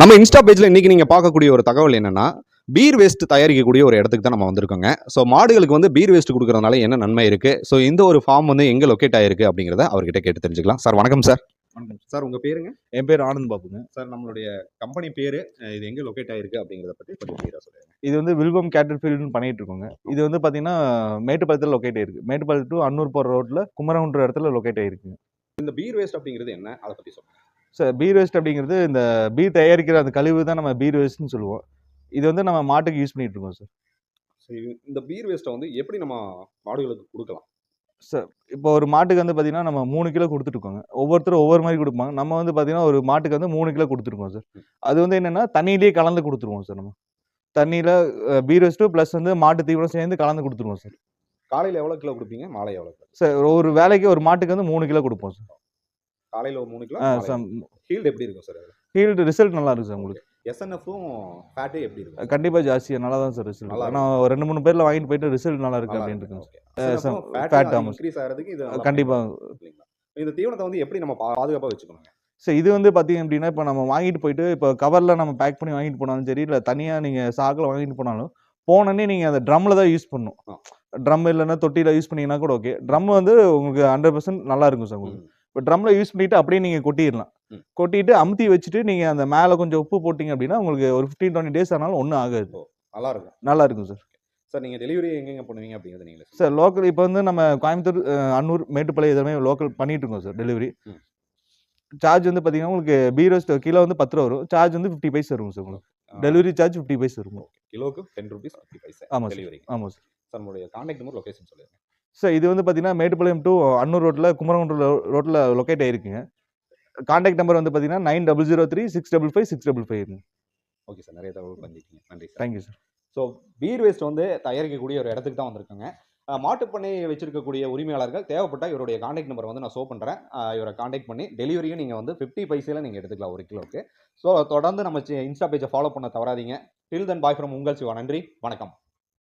நம்ம இன்ஸ்டா பேஜ்ல இன்னைக்கு நீங்க பார்க்கக்கூடிய ஒரு தகவல் என்னன்னா பீர் வேஸ்ட் தயாரிக்கக்கூடிய ஒரு இடத்துக்கு தான் நம்ம வந்திருக்கோங்க. ஸோ மாடுகளுக்கு வந்து பீர் வேஸ்ட் கொடுக்கறதுனால என்ன நன்மை இருக்கு? ஸோ இந்த ஒரு ஃபார்ம் வந்து எங்க லொக்கேட் ஆயிருக்கு அப்படிங்கிறத அவர்கிட்ட கேட்டு தெரிஞ்சுக்கலாம். சார் வணக்கம் சார் வணக்கம் சார் உங்க பேருங்க? என் பேர் ஆனந்த் பாபுங்க. சார் நம்மளுடைய கம்பெனி பேரு இது எங்க லொக்கேட் ஆயிருக்கு அப்படிங்கிறத பத்தி கொஞ்சம் கிளியரா சொல்லுங்க. இது வந்து வில்வம் கேட்டல் ஃபீல்டுன்னு பண்ணிட்டு இருக்கோங்க. இது வந்து பார்த்தீங்கன்னா மேட்டுப்பாளையத்தில் லொக்கேட் ஆயிருக்கு. மேட்டுப்பாளையம் டு அன்னூர் போகிற ரோட்டில் குமரகுன்ற இடத்துல லொக்கேட் ஆயிருக்கு. இந்த பீர் வேஸ்ட் அப்படிங்கிறது என்ன? அதை பத்தி சொல்லுங்க. சார் பீர் வேஸ்ட் அப்படிங்கிறது இந்த பீர் தயாரிக்கிற அந்த கழிவு தான் நம்ம பீர் வேஸ்ட்னு சொல்லுவோம். இது வந்து நம்ம மாட்டுக்கு யூஸ் பண்ணிட்டு இருக்கோம் சார் இது- இந்த பீர் வேஸ்ட்டை வந்து எப்படி நம்ம மாடுகளுக்கு கொடுக்கலாம்? சார் இப்போ ஒரு மாட்டுக்கு வந்து பார்த்தீங்கன்னா நம்ம மூணு கிலோ கொடுத்துருக்கோங்க ஒவ்வொருத்தரும் ஒவ்வொரு மாதிரி கொடுப்பாங்க. நம்ம வந்து பார்த்தீங்கன்னா ஒரு மாட்டுக்கு வந்து மூணு கிலோ கொடுத்துருக்கோம் சார் அது வந்து என்னென்னா தண்ணியிலேயே கலந்து கொடுத்துருவோம் சார் நம்ம. தண்ணியில் பீர் வேஸ்ட்டு ப்ளஸ் வந்து மாட்டு தீவனம் சேர்ந்து கலந்து கொடுத்துருவோம் சார் காலையில எவ்வளவு கிலோ கொடுப்பீங்க? மாலை எவ்வளவு கிலோ? சார் ஒரு வேலைக்கு ஒரு மாட்டுக்கு வந்து மூணு கிலோ கொடுப்போம் சார் காலையில ஒரு மூணு கிலோ ஹீல்டு எப்படி இருக்கும் சார் ஃபீல்டு ரிசல்ட் நல்லா இருக்கு சார் உங்களுக்கு. எஸ்என்எஃப்பும் ஃபேட்டே எப்படி இருக்கும்? கண்டிப்பாக ஜாஸ்தியாக நல்லா தான் சார் ரிசல்ட் நல்லா ரெண்டு மூணு பேரில் வாங்கிட்டு போயிட்டு ரிசல்ட் நல்லா இருக்கு அப்படின்னு இருக்கு, ஆமாம். increase ஆகிறதுக்கு இது நல்லா கண்டிப்பா. பயன்படும் இல்லைங்களா? இந்த தீவனத்தை வந்து எப்படி நம்ம பா- பாதுகாப்பா வச்சுக்கணுங்க ஸோ இது வந்து பார்த்தீங்க அப்படின்னா இப்போ நம்ம வாங்கிட்டு போயிட்டு இப்போ கவரில் நம்ம பேக் பண்ணி வாங்கிட்டு போனாலும் சரி இல்லை தனியாக நீங்கள் சாக்கில் வாங்கிட்டு போனாலும் போனோடனே நீங்கள் அந்த ட்ரம்மில் தான் யூஸ் பண்ணணும். ட்ரம் இல்லைன்னா தொட்டியில் யூஸ் பண்ணீங்கன்னா கூட ஓகே ட்ரம் வந்து உங்களுக்கு ஹண்ட்ரட் பர்சன்ட் நல்லா இருக்கும் சார் உங்களுக்கு. இப்போ ட்ரம்மில் யூஸ் பண்ணிட்டு அப்படியே நீங்கள் கொட்டிடலாம். கொட்டிட்டு அமுத்தி வச்சுட்டு நீங்கள் அந்த மேலே கொஞ்சம் உப்பு போட்டிங்க அப்படின்னா உங்களுக்கு ஒரு ஃபிஃப்டீன் டுவெண்ட்டி டேஸ் ஆனாலும் ஒன்றும் ஆகாது. நல்லா இருக்கும். நல்லா இருக்கும் சார் சார் நீங்க டெலிவரி எங்கெங்க பண்ணுவீங்க அப்படிங்கிறது நீங்களே. சார் லோக்கல் இப்போ வந்து நம்ம கோயம்புத்தூர் அன்னூர் மேட்டுப்பாளையம் இதெல்லாமே லோக்கல் பண்ணிட்டு இருக்கோம் சார் டெலிவரி. சார்ஜ் வந்து பார்த்தீங்கன்னா உங்களுக்கு பீரோஸ் கிலோ வந்து பத்து ரூபா வரும். சார்ஜ் வந்து ஃபிஃப்டி பைஸ் வரும் சார் உங்களுக்கு. டெலிவரி சார்ஜ் ஃபிஃப்டி பைஸ் வரும் கிலோக்கு டென் ருபீஸ் ஃபிஃப்டி பைசா ஆமா சார். டெலிவரி ஆமாம் சார் நம்மளுடைய கான்டாக்ட் நம்பர் லொகேஷன் சொல்லுங்க. சார் இது வந்து பார்த்தீங்கன்னா மேட்டுப்பாளையம் டு அன்னூர் ரோட்டில் குமரகுன்ற ரோட்டில் லொக்கேட் ஆயிருக்குங்க. கான்டாக்ட் நம்பர் வந்து பார்த்தீங்கன்னா nine double zero three six double five six double five okay sir நிறைய தகவல் பண்ணிருக்கீங்க நன்றி sir thank you sir so beer waste வந்து தயாரிக்கக்கூடிய ஒரு இடத்துக்கு தான் வந்திருக்காங்க. மாட்டுப்பண்ணை வச்சிருக்கக்கூடிய உரிமையாளர்கள் தேவைப்பட்ட இவருடைய காண்டாக்ட் நம்பர் வந்து நான் ஷோ பண்ணுறேன் இவரை காண்டாக்ட் பண்ணி டெலிவரியும் நீங்கள் வந்து ஃபிஃப்டி பைசையில் நீங்கள் எடுத்துக்கலாம் ஒரு கிலோக்கு ஸோ தொடர்ந்து நம்ம இன்ஸ்டா பேஜை ஃபாலோ பண்ண தவறாதீங்க. டில் தன் பாய் ஃப்ரம் உங்கள் சிவா. நன்றி. வணக்கம்.